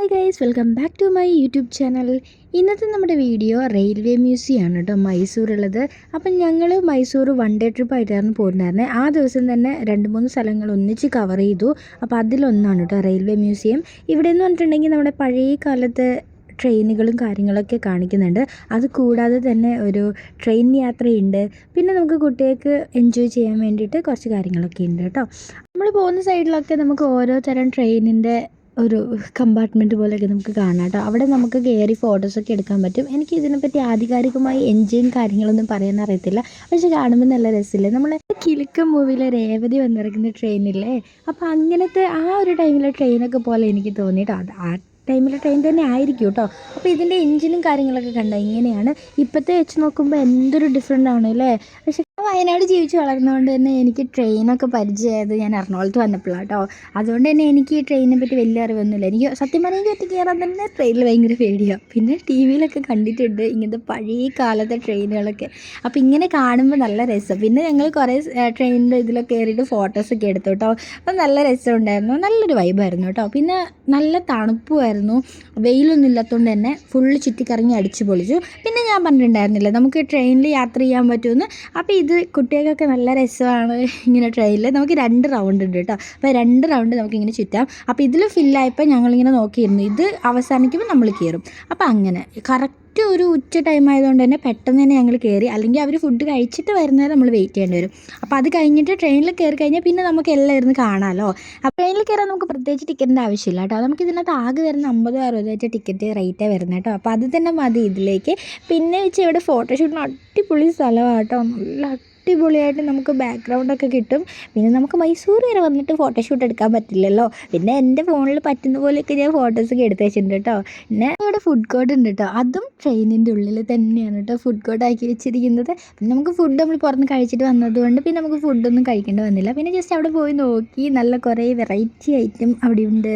Hi guys welcome back to my YouTube channel ഇന്നത്തെ നമ്മുടെ video railway museum ആണ് കേട്ടോ മൈസൂറുള്ളത്. അപ്പം ഞങ്ങൾ മൈസൂർ വൺ ഡേ ട്രിപ്പ് ആയിട്ടായിരുന്നു പോയിട്ടുണ്ടായിരുന്നത് ആ ദിവസം തന്നെ രണ്ട് മൂന്ന് സ്ഥലങ്ങൾ ഒന്നിച്ച് കവർ ചെയ്തു. അപ്പോൾ അതിലൊന്നാണ് കേട്ടോ റെയിൽവേ മ്യൂസിയം ഇവിടെ എന്ന് പറഞ്ഞിട്ടുണ്ടെങ്കിൽ നമ്മുടെ പഴയ കാലത്ത് ട്രെയിനുകളും കാര്യങ്ങളൊക്കെ കാണിക്കുന്നുണ്ട്. അത് കൂടാതെ തന്നെ ഒരു ട്രെയിൻ യാത്രയുണ്ട്. പിന്നെ നമുക്ക് കുട്ടികൾക്ക് എൻജോയ് ചെയ്യാൻ വേണ്ടിയിട്ട് കുറച്ച് കാര്യങ്ങളൊക്കെ ഉണ്ട് കേട്ടോ നമ്മൾ പോകുന്ന സൈഡിലൊക്കെ നമുക്ക് ഓരോ തരം ട്രെയിനിന്റെ ഒരു കമ്പാർട്ട്മെന്റ് പോലെയൊക്കെ നമുക്ക് കാണാം കേട്ടോ. അവിടെ നമുക്ക് കയറി ഫോട്ടോസൊക്കെ എടുക്കാൻ പറ്റും. എനിക്ക് ഇതിനെപ്പറ്റി ആധികാരികമായി എൻജിയും കാര്യങ്ങളൊന്നും പറയാൻ അറിയത്തില്ല. പക്ഷെ കാണുമ്പോൾ നല്ല രസമില്ലേ? നമ്മൾ കിലുക്കം മൂവിയിലെ രേവതി വന്നിറങ്ങുന്ന ട്രെയിനില്ലേ അപ്പോൾ അങ്ങനത്തെ ആ ഒരു ടൈമിലെ ട്രെയിനൊക്കെ പോലെ എനിക്ക് തോന്നിയിട്ടോ അത് ആ ടൈമിലെ ട്രെയിൻ തന്നെ ആയിരിക്കും കേട്ടോ. അപ്പോൾ ഇതിന്റെ എഞ്ചിനും കാര്യങ്ങളൊക്കെ കണ്ട? ഇങ്ങനെയാണ്. ഇപ്പോഴത്തെ വെച്ച് നോക്കുമ്പോൾ എന്തൊരു ഡിഫറെന്റ് ആണ് അല്ലേ? പക്ഷേ വയനാട് ജീവിച്ച് വളർന്നതുകൊണ്ട് തന്നെ എനിക്ക് ട്രെയിനൊക്കെ പരിചയമായത് ഞാൻ എറണാകുളത്ത് വന്നപ്പോഴാണ് കേട്ടോ അതുകൊണ്ട് തന്നെ എനിക്ക് ഈ ട്രെയിനിനെ പറ്റി വലിയ അറിവൊന്നുമില്ല. എനിക്ക് സത്യം പറഞ്ഞാൽ എനിക്ക് ഒറ്റ കയറാൻ തന്നെ ട്രെയിനിൽ ഭയങ്കര പേടിയാണ് പിന്നെ ടി വിയിലൊക്കെ കണ്ടിട്ടുണ്ട് ഇങ്ങനത്തെ പഴയ കാലത്തെ ട്രെയിനുകളൊക്കെ. അപ്പോൾ ഇങ്ങനെ കാണുമ്പോൾ നല്ല രസം. പിന്നെ ഞങ്ങൾ കുറേ ട്രെയിനിന്റെ ഇതിലൊക്കെ കയറിയിട്ട് ഫോട്ടോസൊക്കെ എടുത്തു കേട്ടോ അപ്പോൾ നല്ല രസം ഉണ്ടായിരുന്നു നല്ലൊരു വൈബായിരുന്നു കേട്ടോ പിന്നെ നല്ല തണുപ്പുമായിരുന്നു. വെയിലൊന്നും ഇല്ലാത്തതുകൊണ്ട് തന്നെ ഫുള്ള് ചുറ്റിക്കറങ്ങി അടിച്ചു പൊളിച്ചു പിന്നെ ഞാൻ പറഞ്ഞിട്ടുണ്ടായിരുന്നില്ല നമുക്ക് ട്രെയിനിൽ യാത്ര ചെയ്യാൻ പറ്റുമെന്ന് അപ്പോൾ ഇത് കുട്ടികൾക്കൊക്കെ നല്ല രസമാണ് ഇങ്ങനെ ട്രെയിനിൽ നമുക്ക് രണ്ട് റൗണ്ട് ഉണ്ട് കേട്ടോ അപ്പോൾ രണ്ട് റൗണ്ട് നമുക്കിങ്ങനെ ചുറ്റാം. അപ്പോൾ ഇതിൽ ഫില്ലായപ്പോൾ ഞങ്ങളിങ്ങനെ നോക്കിയിരുന്നു. ഇത് അവസാനിക്കുമ്പോൾ നമ്മൾ കയറും അപ്പോൾ അങ്ങനെ. കറക്റ്റ് ഒരു ഉച്ച ടൈം ആയതുകൊണ്ട് തന്നെ പെട്ടെന്ന് തന്നെ ഞങ്ങൾ കയറി അല്ലെങ്കിൽ അവർ ഫുഡ് കഴിച്ചിട്ട് വരുന്നവരെ നമ്മൾ വെയിറ്റ് ചെയ്യേണ്ടി വരും. അപ്പോൾ അത് കഴിഞ്ഞിട്ട് ട്രെയിനിൽ കയറി കഴിഞ്ഞാൽ പിന്നെ നമുക്ക് എല്ലാം ഇരുന്ന് കാണാമല്ലോ അപ്പോൾ ട്രെയിനിൽ കയറാൻ നമുക്ക് പ്രത്യേകിച്ച് ടിക്കറ്റിന്റെ ആവശ്യമില്ല കേട്ടോ. നമുക്ക് ഇതിനകത്ത് ആകെ വരുന്ന അമ്പതോ അറുപതോ വെച്ച ടിക്കറ്റ് റേറ്റ് വരുന്നത് കേട്ടോ. അപ്പോൾ അത് തന്നെ മതി ഇതിലേക്ക്. പിന്നെ വെച്ച് ഇവിടെ ഫോട്ടോഷൂട്ടിന് അടിപൊളി സ്ഥലമാണ് കേട്ടോ. നല്ല അടിപൊളിയായിട്ട് നമുക്ക് ബാക്ക്ഗ്രൗണ്ടൊക്കെ കിട്ടും. പിന്നെ നമുക്ക് മൈസൂർ വരെ വന്നിട്ട് ഫോട്ടോഷൂട്ട് എടുക്കാൻ പറ്റില്ലല്ലോ. പിന്നെ എന്റെ ഫോണിൽ പറ്റുന്ന പോലെയൊക്കെ ഞാൻ ഫോട്ടോസൊക്കെ എടുത്ത് വെച്ചിട്ടുണ്ട് കേട്ടോ പിന്നെ ഇവിടെ ഫുഡ് കോർട്ട് ഉണ്ട് കേട്ടോ അതും ട്രെയിനിന്റെ ഉള്ളിൽ തന്നെയാണ് കേട്ടോ ഫുഡ് കോർട്ട് ആക്കി വെച്ചിരിക്കുന്നത്. പിന്നെ നമുക്ക് ഫുഡ് നമ്മൾ പുറത്ത് കഴിച്ചിട്ട് വന്നതുകൊണ്ട് പിന്നെ നമുക്ക് ഫുഡൊന്നും കഴിക്കേണ്ടി വന്നില്ല. പിന്നെ ജസ്റ്റ് അവിടെ പോയി നോക്കി നല്ല കുറേ വെറൈറ്റി ഐറ്റം അവിടെ ഉണ്ട്.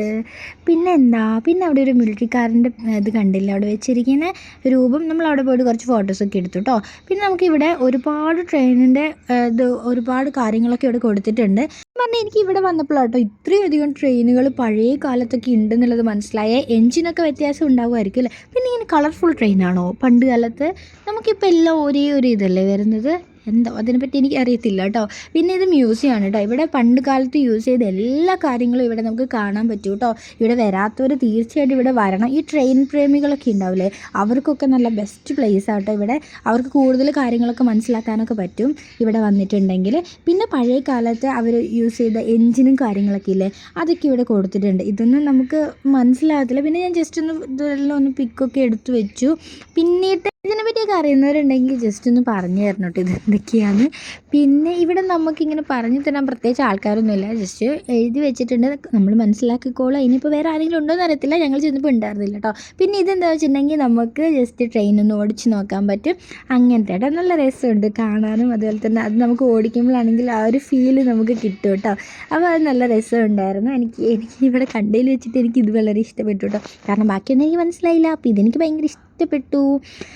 പിന്നെ എന്താ? പിന്നെ അവിടെ ഒരു മിലിറ്ററിക്കാരന്റെ ഇത് കണ്ടില്ല? അവിടെ വെച്ചിരിക്കുന്ന രൂപം നമ്മൾ അവിടെ പോയിട്ട് കുറച്ച് ഫോട്ടോസൊക്കെ എടുത്തു കേട്ടോ പിന്നെ നമുക്കിവിടെ ഒരുപാട് ട്രെയിനിന്റെ ഇത് ഒരുപാട് കാര്യങ്ങളൊക്കെ ഇവിടെ കൊടുത്തിട്ടുണ്ട്. പറഞ്ഞാൽ എനിക്ക് ഇവിടെ വന്നപ്പോഴാട്ടോ ഇത്രയധികം ട്രെയിനുകൾ പഴയ കാലത്തൊക്കെ ഉണ്ടെന്നുള്ളത് മനസ്സിലായ. എൻജിനൊക്കെ വ്യത്യാസം ഉണ്ടാകുമായിരിക്കും അല്ലേ? പിന്നെ ഇങ്ങനെ കളർഫുൾ ട്രെയിനാണോ പണ്ട് കാലത്ത് നമുക്കിപ്പോൾ എല്ലാം ഒരേ ഒരു ഇതല്ലേ വരുന്നത്? എന്തോ അതിനെപ്പറ്റി എനിക്ക് അറിയത്തില്ല കേട്ടോ. പിന്നെ ഇത് മ്യൂസിയമാണ് കേട്ടോ. ഇവിടെ പണ്ട് കാലത്ത് യൂസ് ചെയ്ത എല്ലാ കാര്യങ്ങളും ഇവിടെ നമുക്ക് കാണാൻ പറ്റും കേട്ടോ. ഇവിടെ വരാത്തവർ തീർച്ചയായിട്ടും ഇവിടെ വരണം. ഈ ട്രെയിൻ പ്രേമികളൊക്കെ ഉണ്ടാവില്ലേ? അവർക്കൊക്കെ നല്ല ബെസ്റ്റ് പ്ലേസ് ആട്ടോ ഇവിടെ. അവർക്ക് കൂടുതൽ കാര്യങ്ങളൊക്കെ മനസ്സിലാക്കാനൊക്കെ പറ്റും ഇവിടെ വന്നിട്ടുണ്ടെങ്കിൽ പിന്നെ പഴയ കാലത്ത് അവർ യൂസ് ചെയ്ത എൻജിനും കാര്യങ്ങളൊക്കെ ഇല്ലേ? അതൊക്കെ ഇവിടെ കൊടുത്തിട്ടുണ്ട്. ഇതൊന്നും നമുക്ക് മനസ്സിലാകത്തില്ല. പിന്നെ ഞാൻ ജസ്റ്റ് ഒന്ന് ഇതെല്ലാം ഒന്ന് പിക്കൊക്കെ എടുത്തു വെച്ചു. പിന്നീട് ഇതിനെപ്പറ്റിയൊക്കെ അറിയുന്നവരുണ്ടെങ്കിൽ ജസ്റ്റ് ഒന്ന് പറഞ്ഞു തരണം കേട്ടോ ഇത് എന്തൊക്കെയാണ് പിന്നെ ഇവിടെ നമുക്കിങ്ങനെ പറഞ്ഞു തരാൻ പ്രത്യേകിച്ച് ആൾക്കാരൊന്നുമില്ല. ജസ്റ്റ് എഴുതി വെച്ചിട്ടുണ്ട്. നമ്മൾ മനസ്സിലാക്കിക്കോളും. ഇനിയിപ്പോൾ വേറെ ആരെങ്കിലും ഉണ്ടോ എന്ന് അറിയത്തില്ല. ഞങ്ങൾ ചെന്നപ്പോൾ ഉണ്ടായിരുന്നില്ല കേട്ടോ പിന്നെ ഇതെന്താ വെച്ചിട്ടുണ്ടെങ്കിൽ നമുക്ക് ജസ്റ്റ് ട്രെയിൻ ഒന്ന് ഓടിച്ച് നോക്കാൻ പറ്റും. അങ്ങനത്തെ കേട്ടോ നല്ല രസമുണ്ട് കാണാനും. അതുപോലെ തന്നെ അത് നമുക്ക് ഓടിക്കുമ്പോഴാണെങ്കിൽ ആ ഒരു ഫീൽ നമുക്ക് കിട്ടും കേട്ടോ അപ്പോൾ അത് നല്ല രസമുണ്ടായിരുന്നു. എനിക്ക് എനിക്ക് ഇവിടെ കണ്ടതിൽ വെച്ചിട്ട് എനിക്ക് ഇത് വളരെ ഇഷ്ടപ്പെട്ടു കേട്ടോ കാരണം ബാക്കിയൊന്നും എനിക്ക് മനസ്സിലായില്ല. അപ്പോൾ ഇതെനിക്ക് ഭയങ്കര ഇഷ്ടപ്പെട്ടു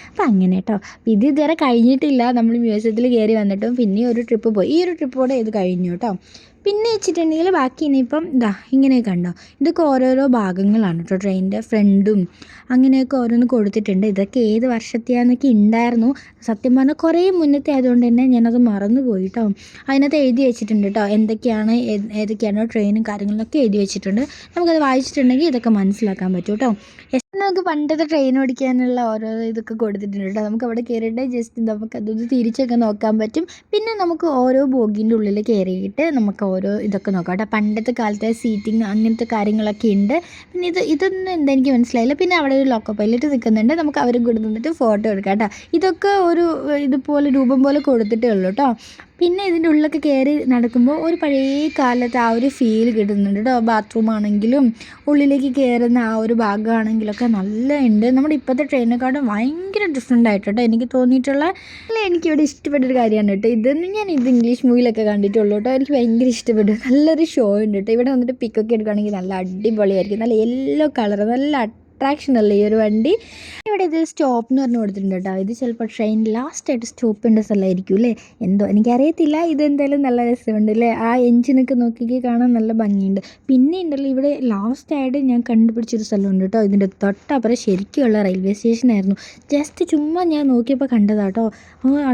അപ്പം അങ്ങനെ കേട്ടോ ഇത് ഇതുവരെ കഴിഞ്ഞിട്ടില്ല. നമ്മൾ മ്യൂസിയത്തിൽ കയറി വന്നിട്ടും പിന്നെ ഒരു ട്രിപ്പ് പോയി. ഈ ഒരു ട്രിപ്പോടെ ഇത് കഴിഞ്ഞു കേട്ടോ പിന്നെ വെച്ചിട്ടുണ്ടെങ്കിൽ ബാക്കി ഇനിയിപ്പം ഇതാ ഇങ്ങനെയൊക്കെ ഉണ്ടോ ഇതൊക്കെ ഓരോരോ ഭാഗങ്ങളാണ് കേട്ടോ ട്രെയിനിന്റെ ഫ്രണ്ടും അങ്ങനെയൊക്കെ ഓരോന്ന് കൊടുത്തിട്ടുണ്ട്. ഇതൊക്കെ ഏത് വർഷത്തെയാണെന്നൊക്കെ ഉണ്ടായിരുന്നു സത്യം പറഞ്ഞാൽ കുറേ മുന്നത്തെ ആയതുകൊണ്ട് തന്നെ ഞാനത് മറന്നു പോയി കേട്ടോ അതിനകത്ത് എഴുതി വെച്ചിട്ടുണ്ട് കേട്ടോ എന്തൊക്കെയാണ് ഏതൊക്കെയാണോ ട്രെയിനും കാര്യങ്ങളൊക്കെ എഴുതി വെച്ചിട്ടുണ്ട്. നമുക്കത് വായിച്ചിട്ടുണ്ടെങ്കിൽ ഇതൊക്കെ മനസ്സിലാക്കാൻ പറ്റും കേട്ടോ നമുക്ക് പണ്ടത്തെ ട്രെയിൻ ഓടിക്കാനുള്ള ഓരോ ഇതൊക്കെ കൊടുത്തിട്ടുണ്ട്. കേട്ടോ നമുക്ക് അവിടെ കയറിയിട്ട് ജസ്റ്റ് നമുക്ക് അതൊന്ന് തിരിച്ചൊക്കെ നോക്കാൻ പറ്റും. പിന്നെ നമുക്ക് ഓരോ ബോഗിന്റെ ഉള്ളിൽ കയറിയിട്ട് നമുക്ക് ഓരോ ഇതൊക്കെ നോക്കാം കേട്ടോ. പണ്ടത്തെ കാലത്തെ സീറ്റിംഗ് അങ്ങനത്തെ കാര്യങ്ങളൊക്കെ ഉണ്ട്. പിന്നെ ഇത് ഇതൊന്നും എന്താ എനിക്ക് മനസ്സിലായില്ല. പിന്നെ അവിടെ ഒരു ലോക്കോ പൈലറ്റ് നിൽക്കുന്നുണ്ട് നമുക്ക് അവരും കൂടെ നിന്നിട്ട് ഫോട്ടോ എടുക്കാം കേട്ടോ. ഇതൊക്കെ ഒരു ഇതുപോലെ രൂപം പോലെ കൊടുത്തിട്ടേ ഉള്ളൂ കേട്ടോ. പിന്നെ ഇതിന്റെ ഉള്ളിലൊക്കെ കയറി നടക്കുമ്പോൾ ഒരു പഴയ കാലത്ത് ആ ഒരു ഫീൽ കിട്ടുന്നുണ്ട് കേട്ടോ ബാത്റൂം ആണെങ്കിലും ഉള്ളിലേക്ക് കയറുന്ന ആ ഒരു ഭാഗമാണെങ്കിലൊക്കെ നല്ല ഉണ്ട്. നമ്മുടെ ഇപ്പോഴത്തെ ട്രെയിനിനെക്കാട്ടും ഭയങ്കര ഡിഫറെന്റ് ആയിട്ട് കേട്ടോ എനിക്ക് തോന്നിയിട്ടുള്ള അല്ല എനിക്കിവിടെ ഇഷ്ടപ്പെട്ടൊരു കാര്യമാണ് കേട്ടോ ഇതൊന്നും ഞാൻ ഇത് ഇംഗ്ലീഷ് മൂവിയിലൊക്കെ കണ്ടിട്ടുള്ളൂ കേട്ടോ എനിക്ക് ഭയങ്കര ഇഷ്ടപ്പെട്ടു. നല്ലൊരു ഷോ ഉണ്ട് കേട്ടോ ഇവിടെ വന്നിട്ട് പിക്കൊക്കെ എടുക്കുകയാണെങ്കിൽ നല്ല അടിപൊളിയായിരിക്കും. നല്ല യെല്ലോ കളർ നല്ല അട്രാക്ഷൻ അല്ലേ ഈ ഒരു വണ്ടി. ഇവിടെ ഇത് സ്റ്റോപ്പ് എന്ന് പറഞ്ഞു കൊടുത്തിട്ടുണ്ട് കേട്ടോ. ഇത് ചിലപ്പോൾ ട്രെയിൻ ലാസ്റ്റ് ആയിട്ട് സ്റ്റോപ്പ് ചെയ്യേണ്ട സ്ഥലമായിരിക്കും അല്ലേ? എന്തോ എനിക്കറിയത്തില്ല. ഇതെന്തായാലും നല്ല രസമുണ്ട് അല്ലേ? ആ എഞ്ചിനൊക്കെ നോക്കിക്ക് കാണാൻ നല്ല ഭംഗിയുണ്ട്. പിന്നെ ഉണ്ടല്ലോ ഇവിടെ ലാസ്റ്റ് ആയിട്ട് ഞാൻ കണ്ടുപിടിച്ചൊരു സ്ഥലമുണ്ട് കേട്ടോ. ഇതിന്റെ തൊട്ടപ്പുറം ശരിക്കുള്ള റെയിൽവേ സ്റ്റേഷനായിരുന്നു ജസ്റ്റ് ചുമ്മാ ഞാൻ നോക്കിയപ്പോൾ കണ്ടതാട്ടോ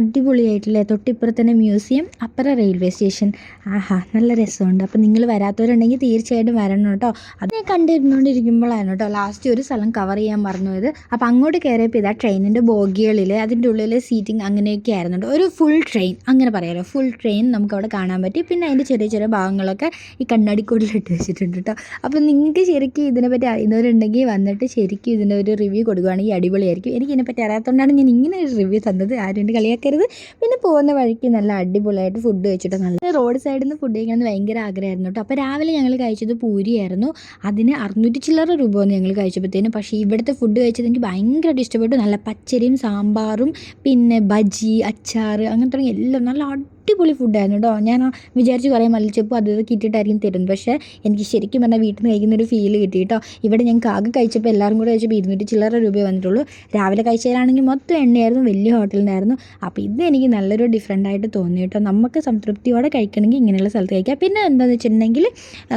അടിപൊളിയായിട്ടില്ലേ? തൊട്ടിപ്പുറത്ത് തന്നെ മ്യൂസിയം അപ്പുറം റെയിൽവേ സ്റ്റേഷൻ ആഹാ നല്ല രസമുണ്ട്. അപ്പോൾ നിങ്ങൾ വരാത്തവരുണ്ടെങ്കിൽ തീർച്ചയായിട്ടും വരണം കേട്ടോ. അത് ഞാൻ കണ്ടിരുന്നുകൊണ്ടിരിക്കുമ്പോഴായിരുന്നു കേട്ടോ. ലാസ്റ്റ് ഒരു സ്ഥലം കവർ ചെയ്യാൻ മറന്നുപോയത്. അപ്പോൾ അങ്ങോട്ട് കയറിയപ്പോൾ ഇതാ ട്രെയിനിന്റെ ബോഗികളിൽ അതിന്റെ ഉള്ളിൽ സീറ്റിംഗ് അങ്ങനെയൊക്കെ ആയിരുന്നുണ്ട്. ഒരു ഫുൾ ട്രെയിൻ അങ്ങനെ പറയാമല്ലോ ഫുൾ ട്രെയിൻ നമുക്ക് അവിടെ കാണാൻ പറ്റി. പിന്നെ അതിന്റെ ചെറിയ ചെറിയ ഭാഗങ്ങളൊക്കെ ഈ കണ്ണാടിക്കൂടിലിട്ട് വെച്ചിട്ടുണ്ട് കേട്ടോ അപ്പോൾ നിങ്ങൾക്ക് ശരിക്കും ഇതിനെപ്പറ്റി അറിയുന്നവരുണ്ടെങ്കിൽ വന്നിട്ട് ശരിക്കും ഇതിന്റെ ഒരു റിവ്യൂ കൊടുക്കുകയാണെങ്കിൽ അടിപൊളിയായിരിക്കും. എനിക്ക് ഇതിനെപ്പറ്റി അറിയാത്തതുകൊണ്ടാണ് ഞാൻ ഇങ്ങനെ ഒരു റിവ്യൂ തന്നത്. ആരും കളിയാക്കരുത്. പിന്നെ പോകുന്ന വഴിക്ക് നല്ല അടിപൊളിയായിട്ട് ഫുഡ് കഴിച്ചിട്ട് നല്ല റോഡ് സൈഡിൽ നിന്ന് ഫുഡ് കഴിക്കണമെന്ന് ഭയങ്കര ആഗ്രഹമായിരുന്നു കേട്ടോ അപ്പോൾ രാവിലെ ഞങ്ങൾ കഴിച്ചത് പൂരിയായിരുന്നു. അതിന് അറുന്നൂറ്റി ചില്ലറ രൂപ ഞങ്ങൾ കഴിച്ചപ്പോഴത്തേനും. പക്ഷേ ഇവിടുത്തെ ഫുഡ് കഴിച്ചത് എനിക്ക് ഭയങ്കരമായിട്ട് ഇഷ്ടപ്പെട്ടു. നല്ല പച്ചരിയും സാമ്പാറും പിന്നെ ബജി അച്ചാർ അങ്ങനെ എല്ലാം നല്ല അടിപൊളി ഫുഡായിരുന്നു കേട്ടോ ഞാൻ വിചാരിച്ച് കുറേ മല്ലിച്ചപ്പും അത് ഇതൊക്കെ ഇട്ടിട്ടായിരിക്കും തരുന്നത്. പക്ഷേ എനിക്ക് ശരിക്കും പറഞ്ഞാൽ വീട്ടിൽ നിന്ന് കഴിക്കുന്ന ഒരു ഫീൽ കിട്ടി കേട്ടോ ഇവിടെ ഞങ്ങൾക്ക് ആകെ കഴിച്ചപ്പോൾ എല്ലാവരും കൂടെ കഴിച്ചപ്പോൾ ഇരുന്നൂറ്റി ചില്ലറ രൂപയെ വന്നിട്ടുള്ളൂ. രാവിലെ കഴിച്ചതിലാണെങ്കിൽ മൊത്തം എണ്ണയായിരുന്നു വലിയ ഹോട്ടലിനായിരുന്നു. അപ്പോൾ ഇത് എനിക്ക് നല്ലൊരു ഡിഫറെന്റ് ആയിട്ട് തോന്നി കേട്ടോ നമുക്ക് സംതൃപ്തിയോടെ കഴിക്കണമെങ്കിൽ ഇങ്ങനെയുള്ള സ്ഥലത്ത് കഴിക്കാം. പിന്നെ എന്താണെന്ന് വെച്ചിട്ടുണ്ടെങ്കിൽ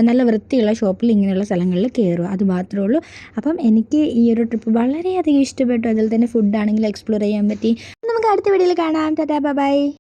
നല്ല വൃത്തിയുള്ള ഷോപ്പിൽ ഇങ്ങനെയുള്ള സ്ഥലങ്ങളിൽ കയറുക. അത് മാത്രമേ ഉള്ളൂ. അപ്പം എനിക്ക് ഈ ഒരു ട്രിപ്പ് വളരെയധികം ഇഷ്ടപ്പെട്ടു. അതിൽ തന്നെ ഫുഡാണെങ്കിൽ എക്സ്പ്ലോർ ചെയ്യാൻ പറ്റി. നമുക്ക് അടുത്ത വീഡിയോയിൽ കാണാം. Tata bye